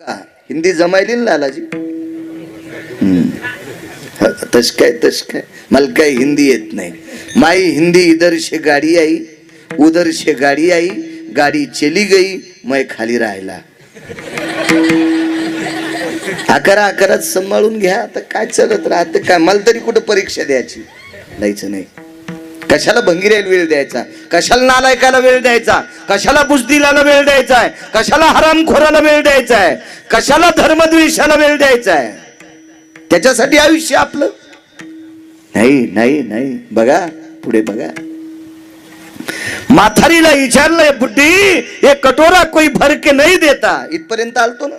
का? हिंदी जमायली ना लालाजी? हम्म. तस काय तस काय? मला काय हिंदी येत नाही. माई हिंदी इधर गाडी आई उधर गाडी आई गाडी चली गई मै खाली राहिला. अकरा अकराच सांभाळून घ्या आता काय चालत राहत काय? मला तरी कुठं परीक्षा द्यायची? द्यायचं नाही. कशाला भंगिरेल वेळ द्यायचा? कशाला नालायकाला वेळ द्यायचा? कशाला बुजदिलाला वेळ द्यायचा आहे कशाला हरामखोराला वेळ द्यायचा आहे कशाला धर्मद्वेषाला वेळ द्यायचा आहे त्याच्यासाठी आयुष्य आपलं. नाही नाही नाही. बघा पुढे बघा. माथारीला विचारलंय बुद्धी हे कटोरा कोई भर के देता. इथपर्यंत आलतो ना.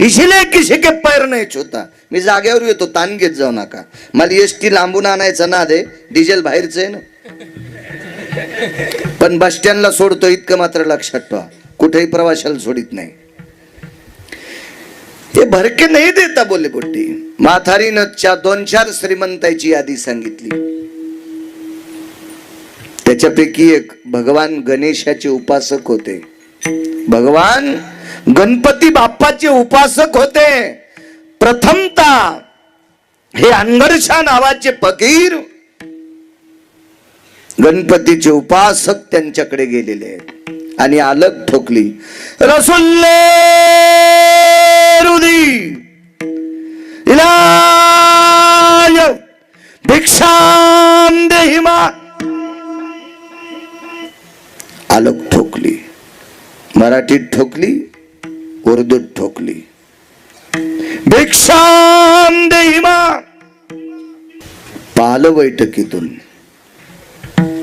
इशिले किसी के पैर नाही छुता। मी जागेवर येतो ताण घेत जाऊ नका। मला एस टी लांबून आणायचं ना दे डिझेल बाहेरचं आहे ना? पण बस स्टँडला सोडतो इतकं मात्र लक्षात ठेवा. कुठेही प्रवाशाला सोडित नाही. हे भरके नाही देता बोले बोट्टी माथारीनं चा दोन चार श्रीमंताची यादी सांगितली. त्याच्यापैकी एक भगवान गणेशाचे उपासक होते. भगवान गणपती बाप्पाचे उपासक होते. प्रथमता हे अनगरशा नावाचे फकीर. गणपतीचे उपासक त्यांच्याकडे गेलेले आहेत. आणि अलग ठोकली. रसुल्ले रुदी. इलाय. भिक्षाम देहिमा अलग ठोकली. मराठीत ठोकली. उर्दूत ठोकली. पाहिलं बैठकीतून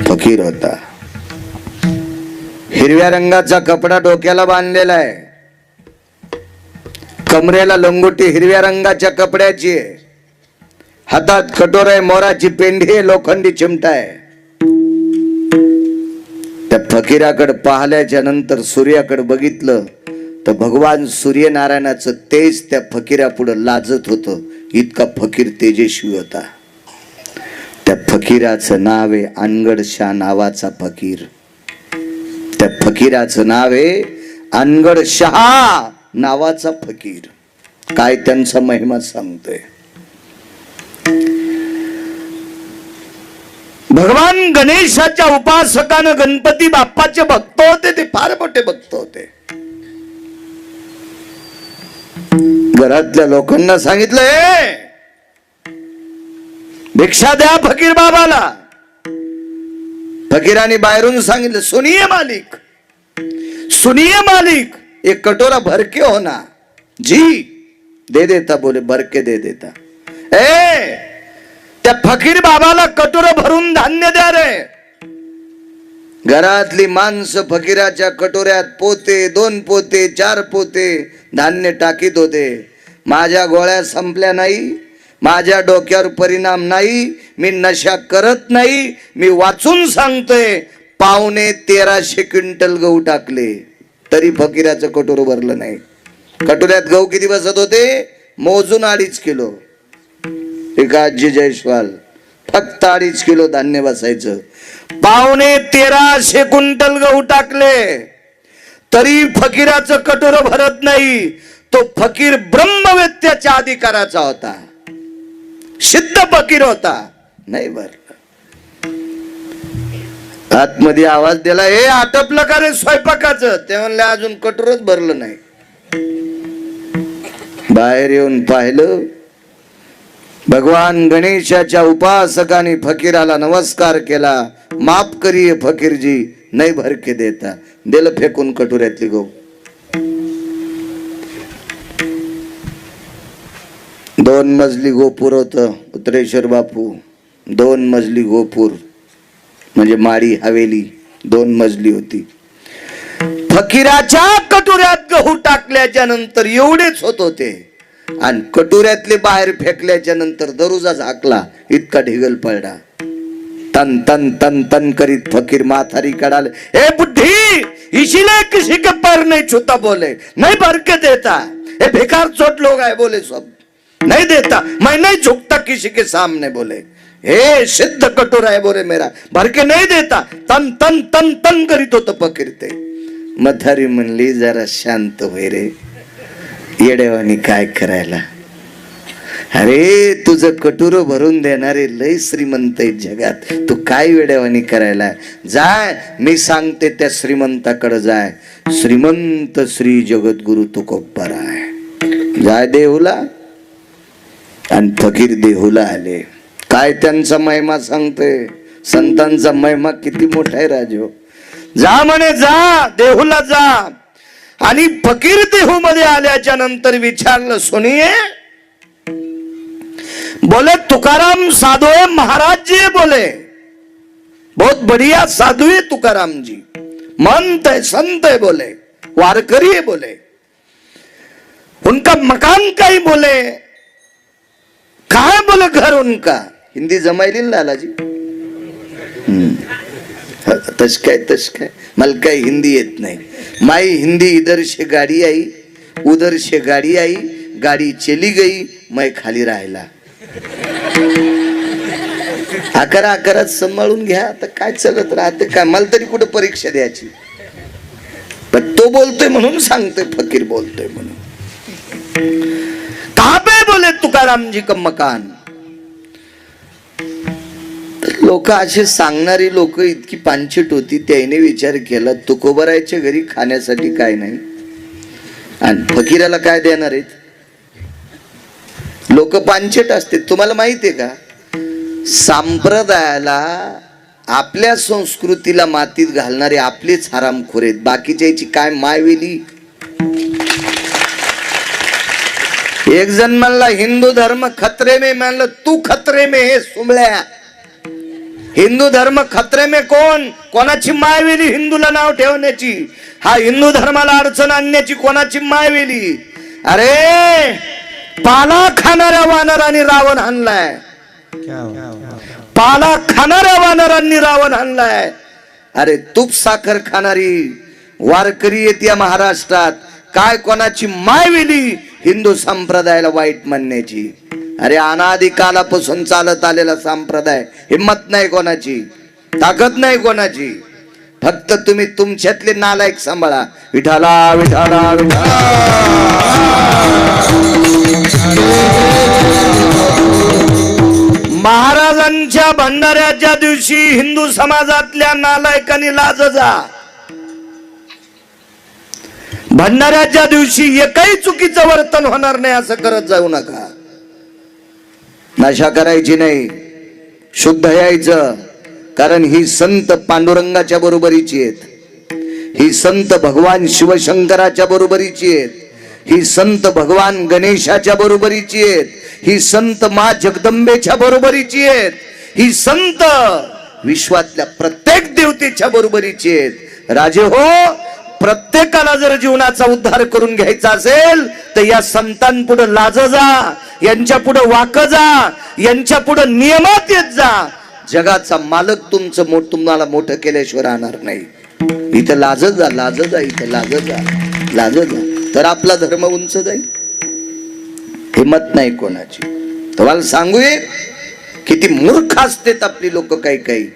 फकीर होता. हिरव्या रंगाचा कपडा डोक्याला बांधलेला आहे. कमरेला लंगोटी हिरव्या रंगाच्या कपड्याची आहे. हातात कटोर आहे मोराची पेंढी आहे लोखंडी चिमटा आहे. त्या फकीराकडे पाहिल्याच्या नंतर सूर्याकडे बघितलं. तर भगवान सूर्यनारायणाचं तेज त्या फकीरापुढं लाजत होतं. इतका फकीर तेजस्वी होता. त्या फकीराचं नाव आहे अनगड शाह नावाचा फकीर. त्या फकीराचं नाव आहे अनगड शहा नावाचा फकीर. काय त्यांचा महिमा सांगतोय? भगवान गणेशाच्या उपासकानं गणपती बाप्पाचे भक्त होते ते फार मोठे भक्त होते. घरातल्या लोकांना सांगितलं भिक्षा द्या फकीर बाबाला. फकीराने बाहेरून सांगितलं सुनिये मालिक सुनिये मालिक एक कटोरा भरके होना जी दे देता बोले भरके दे देता. ए त्या फकीर बाबाला कटोरा भरून धान्य द्या रे. घरातली माणसं फकीराच्या कटोऱ्यात पोते दोन पोते चार पोते धान्य टाकीत होते. माझ्या गोळ्या संपल्या नाही माझ्या डोक्यावर परिणाम नाही मी नशा करत नाही मी वाचून सांगतोय पावणे तेराशे क्विंटल गहू टाकले. तरी फकीराचं कटोर भरलं नाही. कटोऱ्यात गहू किती बसत होते? मोजून अडीच किलो. एका आजी जयस्वाल फक्त अडीच किलो धान्य बसायचं. पावणे तेराशे क्विंटल गहू टाकले. तरी फकीराचं कटोर भरत नाही. तो फकीर ब्रह्मवेत्याच्या अधिकाराचा होता. सिद्ध फकीर होता. नाही बर. आतमध्ये आवाज दिला हे आटपलं का रे स्वयंपाकाचं? ते म्हणले अजून कटोरच भरलं नाही. बाहेर येऊन पाहिलं भगवान गणेशाच्या उपासकाने फकीराला नमस्कार केला. माफ करी फकीरजी नाही भरके देता. दिल फेकून कटोऱ्यातली गहू दोन मजली गोपूर होत उत्तरेश्वर बापू. दोन मजली गोपूर म्हणजे माडी हवेली दोन मजली होती. फकीराच्या कटोऱ्यात गहू टाकल्याच्या नंतर एवढेच होत होते. आणि कटोऱ्यातले बाहेर फेकल्याच्या नंतर दरुजा झाकला इतका ढिगल पडला. तन तन तन तन करीत फकीर माथारी कडाल ए बुद्धी इसीलिए किसी के पैर नहीं छूता बोले नहीं भर के देता ए बेकार चोट लोग आए बोले सब नहीं देता मैं नहीं झुकता किसी के सामने बोले हे सिद्ध कटोरा आहे बोले मेरा भर के नहीं देता तन तन तन तन करीत होतं फकीर ते मथारी म्हणली जरा शांत होय रे येड्यावानी काय करायला? अरे तुझं कटुर भरून देणारे लय श्रीमंत आहे जगात. तू काय वेड्यावानी करायला? जाय मी सांगते त्या श्रीमंताकडे जाय. श्रीमंत श्री जगद्गुरु तुकोबर आहे. जाय देहूला. आणि फकीर देहूला आले. काय त्यांचा महिमा सांगते? संतांचा महिमा किती मोठा आहे राजो. जा म्हणे जा देहूला जा. आणि फकीर देहू मध्ये आल्याच्यानंतर विचारलं सोनिये बोले तुकाराम साधू महाराज जी बोले. बहुत बढ़िया साधु है तुकाराम जी. मंत है संत है बोले वारकरी है बोले. उनका मकान का ही बोले. काय बोले घर उनका? हिंदी जमायली लालाजी? तस काय तस काय. मला काही हिंदी येत नाही. माई हिंदी इधर से गाडी आई उधर से गाडी आई गाडी चली गई मै खाली राहिला. अकरा अकरात सांभाळून घ्या आता काय चलत राहते काय मला तरी कुठं परीक्षा द्यायची. पण तो बोलतोय म्हणून सांगतोय फकीर बोलतोय म्हणून. कहा बोले तुकारामजी का मकान? लोक असे सांगणारी लोक इतकी पानचिट होती त्याने विचार केला तुकोबरायच्या घरी खाण्यासाठी काय नाही? आणि फकीराला काय देणार आहेत? लोक पानचिट असते तुम्हाला माहितीये का? संप्रदायाला आपल्या संस्कृतीला मातीत घालणारे आपलेच हरामखोर आहेत. बाकीच्याची काय मायवेली? एक जण म्हणला हिंदू धर्म खतरे में म्हणलं तू खतरे में हे सुमळ्या. हिंदू धर्म खतरे में कोण? कोणाची मायवेली हिंदूला नाव ठेवण्याची? हा हिंदू धर्माला अडचण आणण्याची कोणाची मायवेली? अरे पाला खाणाऱ्या वानरांनी रावण आणलाय पाला खाणाऱ्या वानरांनी रावण आणलाय अरे तूप साखर खाणारी वारकरी येते महाराष्ट्रात. काय कोणाची मायवेली हिंदू संप्रदायाला वाईट म्हणण्याची अरे अनादी कालापासून चालत आलेला संप्रदाय हिंमत नाही कोणाची ताकद नाही कोणाची. फक्त तुम्ही तुमच्यातले नालायक सांभाळा. विठाला विठाला. महाराजांच्या भंडाऱ्याच्या दिवशी हिंदू समाजातल्या नालायकांनी लाज जा. भंडाऱ्याच्या दिवशी एकही चुकीचं वर्तन होणार नाही असं करत जाऊ नका. नशा करायची नाही. शुद्ध यायचं. कारण ही संत पांडुरंगाच्या बरोबरीची आहेत. ही संत भगवान शिवशंकराच्या बरोबरीची आहेत. ही संत भगवान गणेशाच्या बरोबरीची आहेत. ही संत मा जगदंबेच्या बरोबरीची आहेत. ही संत विश्वातल्या प्रत्येक देवतेच्या बरोबरीची आहेत. राजे हो प्रत्येकाला जर जीवनाचा उद्धार करून घ्यायचा असेल तर या संतांपुढे लाज जा यांच्या पुढे वाक जा यांच्या पुढे नियमात येत जा. जगाचा मालक तुमचं मोठ तुम्हाला मोठं केल्याशिवाय राहणार नाही. इथं लाज जा लाज जा इथं लाज जा लाज जा. तर आपला धर्म उंच जाईल. हिंमत नाही कोणाची. तुम्हाला सांगूये किती मूर्ख असतेत आपली लोक काही काही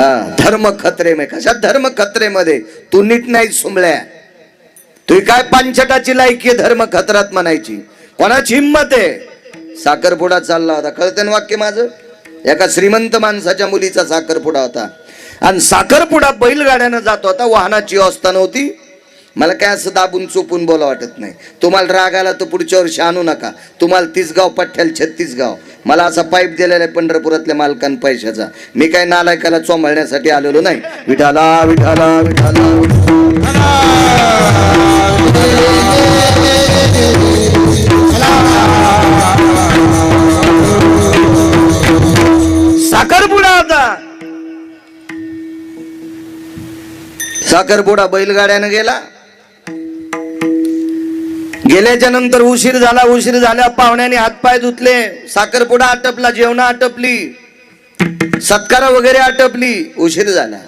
हा धर्म खतरे में कशा धर्म खतरे मध्ये? तू नीट नाही सुमळ्या तुही काय पांचटाची लायकी आहे धर्म खतरात म्हणायची? कोणाची हिंमत आहे? साखरपुडा चालला होता. कळतं ना वाक्य माझं? एका श्रीमंत माणसाच्या मुलीचा साखरपुडा होता. आणि साखरपुडा बैलगाड्यानं जात होता. वाहनाची अवस्था नव्हती. मला काय असं दाबून चोपून बोला वाटत नाही. तुम्हाला राग आला तर पुढच्या वर्षी आणू नका. तुम्हाला तीस गाव पठ्ठ्याला छत्तीस गाव मला असा पाईप दिलेला आहे पंढरपुरातल्या मालकान पैशाचा. मी काय नालायकाला चोंबळण्यासाठी आलेलो नाही. विठाला विठाला विठाला साखरपुडा होता साखरपुडा बैलगाड्यानं गेला. गेल्याच्यानंतर उशीर झाला उशीर झाल्या पाहुण्याने हातपाय धुतले साखरपुडा आटपला जेवणा आटपली सत्कारा वगैरे आटपली उशीर झाला.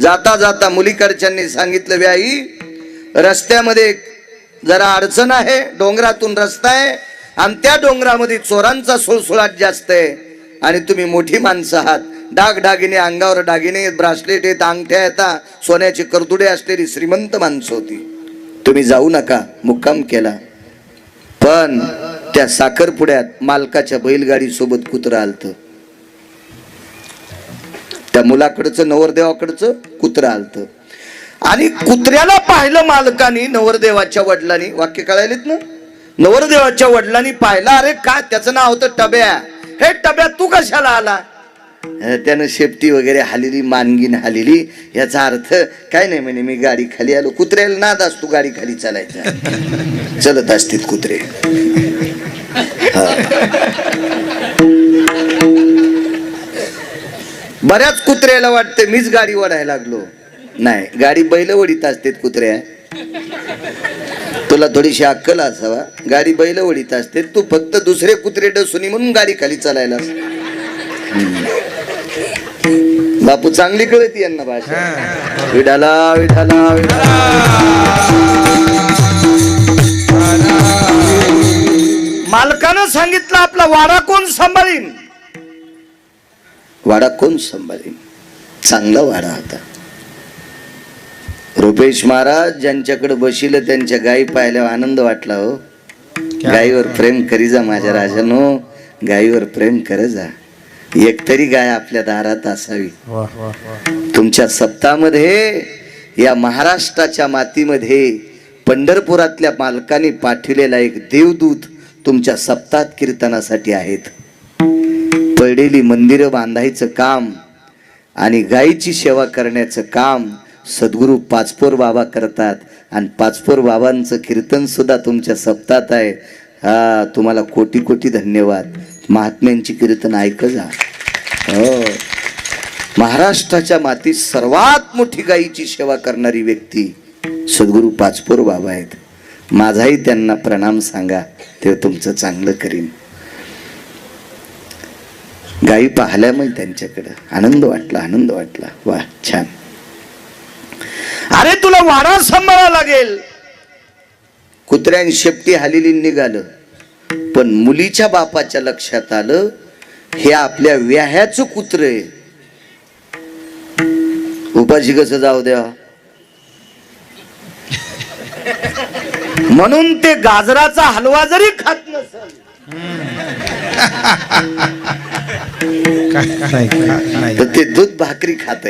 जाता जाता मुलीकडच्यांनी सांगितलं व्याई रस्त्यामध्ये जरा अडचण आहे डोंगरातून रस्ता आहे आणि त्या डोंगरामध्ये चोरांचा सुळसुळाट जास्त आहे आणि तुम्ही मोठी माणसं आहात. डाग डागिने अंगावर डागिने ब्रासलेट येत अंगठ्या येतात सोन्याची कर्तुडे असलेली श्रीमंत माणसं होती. तुम्ही जाऊ नका मुक्काम केला. पण त्या साखरपुड्यात मालकाच्या बैलगाडी सोबत कुत्रं आलत. त्या मुलाकडचं नवरदेवाकडचं कुत्रं आलत. आणि कुत्र्याला पाहिलं मालकानी नवरदेवाच्या वडिलांनी. वाक्य कळायलेत ना? नवरदेवाच्या वडिलांनी पाहिलं अरे काय त्याचं नाव होतं टब्या. हे टब्या तू कशाला आला? त्यानं शेपटी वगैरे हालेली मानगीन हालेली याचा अर्थ काय नाही म्हणे मी गाडी खाली आलो. कुत्र्याला नाद असतो गाडी खाली चालायचा. चलत असतील कुत्रे. बऱ्याच कुत्र्याला वाटते मीच गाडी ओढायला लागलो. नाही गाडी बैल ओढीत असते कुत्र्या. तुला थोडीशी अक्कल असावा. गाडी बैल ओढीत असते तू फक्त दुसरे कुत्रे डसुनी म्हणून गाडी खाली चालायला बापू चांगली कळत यांना भाषा. विठाला विठाला मालकानं सांगितलं आपला वाडा कोण सांभाळीन? वाडा कोण सांभाळीन? चांगला वाडा होता रुपेश महाराज ज्यांच्याकडे बशिलं त्यांच्या गायी पाहिल्यावर आनंद वाटला हो. गायीवर प्रेम करी जा माझ्या राजानो. गायीवर प्रेम कर जा. एकतरी गाय आपल्या दारात असावी. तुमच्या सप्तामध्ये या महाराष्ट्राच्या मातीमध्ये पंढरपुरातल्या मालकाने पाठविलेला एक देवदूत तुमच्या सप्तात कीर्तनासाठी आहेत. पडलेली मंदिरं बांधायचं काम आणि गायीची सेवा करण्याचं काम सद्गुरू पाचपोर बाबा करतात आणि पाचपोर बाबांचं कीर्तन सुद्धा तुमच्या सप्तात आहे. हा तुम्हाला कोटी कोटी धन्यवाद. महात्म्यांची कीर्तन ऐक जा. हो. महाराष्ट्राच्या मातीत सर्वात मोठी गायीची सेवा करणारी व्यक्ती सद्गुरू पाचपोर बाबा आहेत. माझाही त्यांना प्रणाम सांगा ते तुमचं चांगलं करीन. गायी पाहिल्या मग त्यांच्याकडं. आनंद वाटला आनंद वाटला. वा छान. अरे तुला वारा सांभाळा लागेल. कुत्र्यान शेपटी हालेली निघालं. पण मुलीच्या बापाच्या लक्षात आलं हे आपल्या व्याह्याचं कुत्र आहे. उपाशी कसं जाऊ द्या? म्हणून ते गाजराचा हलवा जरी खात नसल. तर ते दूध भाकरी खात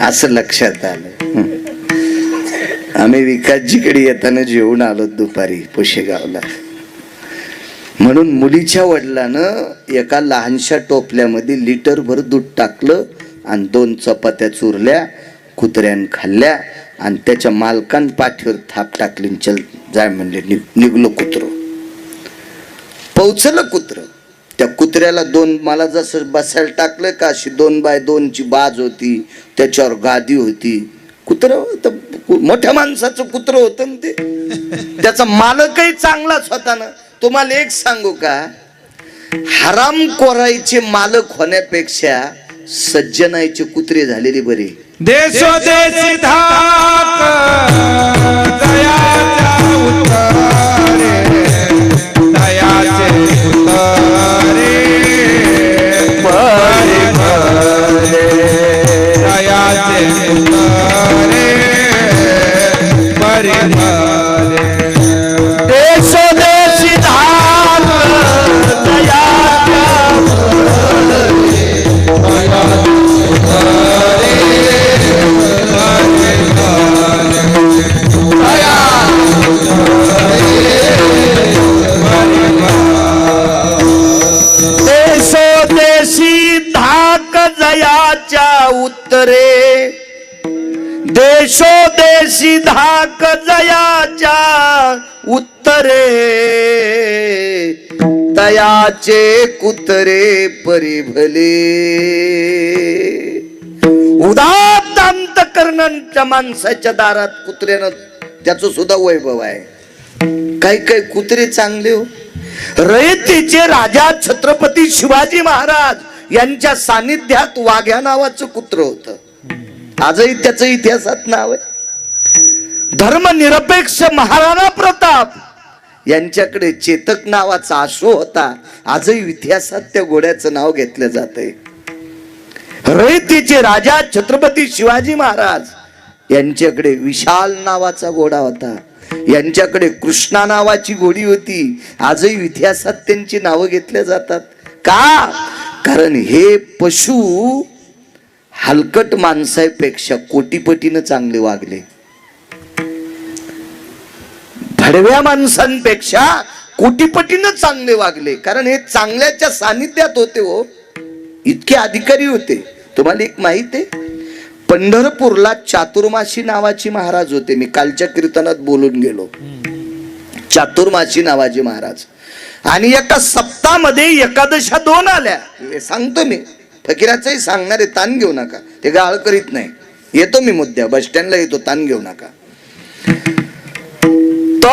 असं लक्षात आलं. आम्ही विकासजीकडे येताना जेवून आलो दुपारी पुशेगावला. म्हणून मुलीच्या वडिलानं एका लहानशा टोपल्यामध्ये लिटरभर दूध टाकलं आणि दोन चपात्या चुरल्या कुत्र्यान खाल्ल्या आणि त्याच्या मालकान पाठीवर थाप टाकली आणि चल जाय म्हणले निघ- निघलो कुत्र. पोचलं कुत्र. त्या कुत्र्याला दोन मला जसं बसायला टाकलं का अशी दोन बाय दोनची बाज होती त्याच्यावर गादी होती. कुत्र मोठ्या माणसाचं कुत्र होतं ना ते? त्याचा मालकही चांगलाच होता ना. तुम्हाला एक सांगू का? हराम कोरायचे मालक होण्यापेक्षा सज्जनायचे कुत्रे झालेले बरे. देशो देशी दयाचे परे तयाचे कुत्रे परिभले. उदात्त अंतकरणांच्या माणसाच्या दारात कुत्र्यानं त्याचं सुद्धा वैभव आहे. काही काही कुत्रे चांगले हो. रयतेचे राजा छत्रपती शिवाजी महाराज यांच्या सानिध्यात वाघ्या नावाचं कुत्र होत. आजही त्याचं इतिहासात नाव आहे. धर्मनिरपेक्ष महाराणा प्रताप यांच्याकडे चेतक नावाचा आशो होता. आजही इतिहासात त्या घोड्याचं नाव घेतलं जात आहे रयतेचे राजा छत्रपती शिवाजी महाराज यांच्याकडे विशाल नावाचा घोडा होता. यांच्याकडे कृष्णा नावाची घोडी होती. आजही इतिहासात त्यांची नावं घेतल्या जातात. का? कारण हे पशु हलकट माणसापेक्षा कोटीपटीनं चांगले वागले. धडव्या माणसांपेक्षा कोटीपटीनं चांगले वागले. कारण हे चांगल्याच्या सानिध्यात होते हो. इतके अधिकारी होते. तुम्हाला एक माहीत आहे? पंढरपूरला चातुर्माशी नावाची महाराज होते. मी कालच्या कीर्तनात बोलून गेलो. चातुर्माशी नावाचे महाराज. आणि एका सप्तामध्ये एकादशा दोन आल्या. हे सांगतो मी. फकीराचंही सांगणारे ताण घेऊ नका. ते गाळ करीत नाही. येतो मी मुद्द्या बस स्टँडला येतो ताण घेऊ नका. तो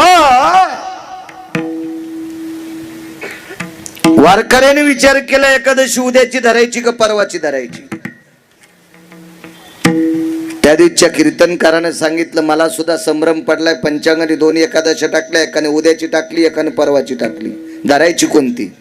वारकऱ्याने विचार केला एकादशी उद्याची धरायची का परवाची धरायची? त्या दिवशीच्या कीर्तनकाराने सांगितलं मला सुद्धा संभ्रम पडलाय पंचांगाने दोन एकादशा टाकल्या एकाने उद्याची टाकली एकाने परवाची टाकली. धरायची कोणती?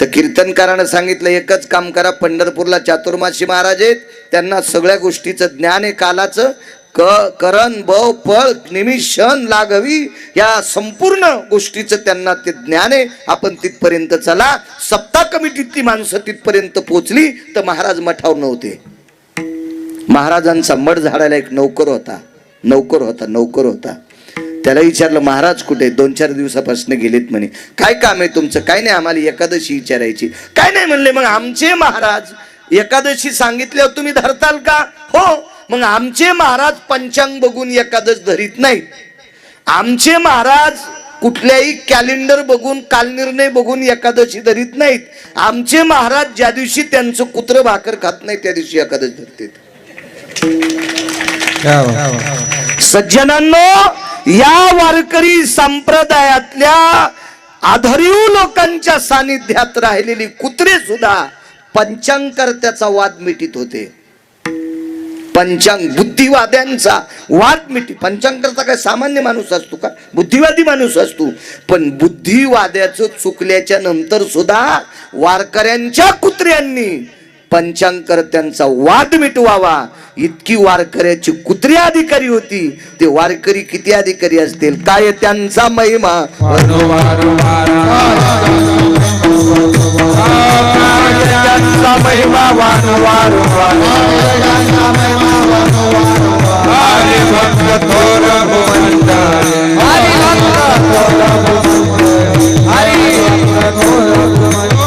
तर कीर्तनकारानं सांगितलं एकच काम करा पंढरपूरला चातुर्माशी महाराज आहेत त्यांना सगळ्या गोष्टीचं ज्ञान आहे कालाचं क करण ब फळ निमिषण लागवी या संपूर्ण गोष्टीचं त्यांना ते ज्ञान आहे आपण तिथपर्यंत चला. सप्ताह कमिटीतली माणसं तिथपर्यंत पोचली तर महाराज मठावर नव्हते. महाराजांचा मठ झाडायला एक नौकर होता. नौकर होता नौकर होता. त्याला विचारलं महाराज कुठे दोन चार दिवसापासून गेलेत म्हणे. काय काम आहे तुमचं? काय नाही आम्हाला एकादशी विचारायची. काय नाही म्हणले मग आमचे महाराज एकादशी सांगितल्यावर तुम्ही धरताल का? हो मग आमचे महाराज पंचांग बघून एकादश धरीत नाहीत. आमचे महाराज कुठल्याही कॅलेंडर बघून कालनिर्णय बघून एकादशी धरीत नाहीत. आमचे महाराज ज्या दिवशी त्यांचं कुत्र भाकर खात नाही त्या दिवशी एकादश बात. सज्जनांनो या वारकरी संप्रदायातल्या आधारीव लोकांच्या सानिध्यात राहिलेली कुत्रे सुद्धा पंचांगकर्त्याचा वाद मिटीत होते. पंचांग बुद्धिवाद्यांचा वाद मिटी. पंचांगकर्ता काय सामान्य माणूस असतो का? बुद्धिवादी माणूस असतो. पण बुद्धिवाद्याचं चुकल्याच्या नंतर सुद्धा वारकऱ्यांच्या कुत्र्यांनी पंचांगकर्त्यांचा वाद मिटवावा. इतकी वारकऱ्याची कुत्री अधिकारी होती. ते वारकरी किती अधिकारी असतील? काय त्यांचा महिमा? हरे भक्त थोर भुवंताय हरे भक्त थोर भुवंताय हरे भक्त थोर भुवंताय